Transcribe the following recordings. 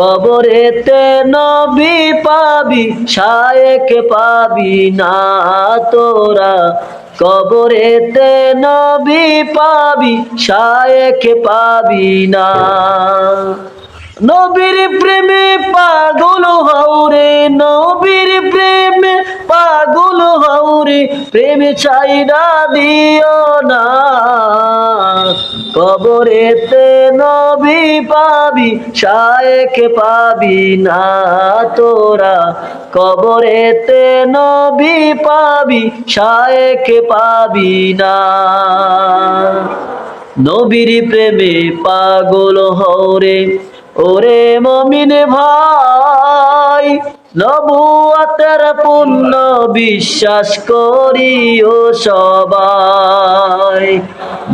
কবরেতে নবী পাবি, শায়েক পাবি না তোরা। কবরেতে নবী পাবি, শায়েক পাবি না। নবীর প্রেমে পাগল হৌরে নবীর প্রেমে পাগল হৌরে প্রেম চাই না দিও না। কবরেতে নবী পাবি, শায়েক পাবি না তোরা। কবরেতে নবী পাবি, শায়েক পাবি না। নবীর প্রেমে পাগল হরে ওরে মমিন ভাই। নবুয়াতের পূর্ণ বিশ্বাস করিও সবাই।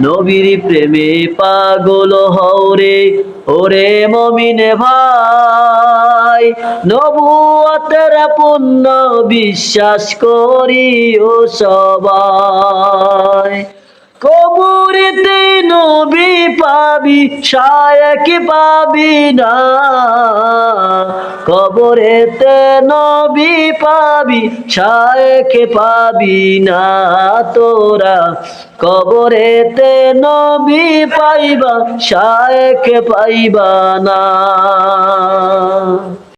নবীর প্রেমে পাগল হরে ওরে মমিন ভাই। নবুয়াতের পূর্ণ বিশ্বাস করিও সবাই। কবরেতে নবী পাবি, শায়ক পাবি না। কবরেতে নবী পাবি, শায়ক পাবি না। তোরা কবরেতে নবী পাইবা, শায়ক পাইবা না।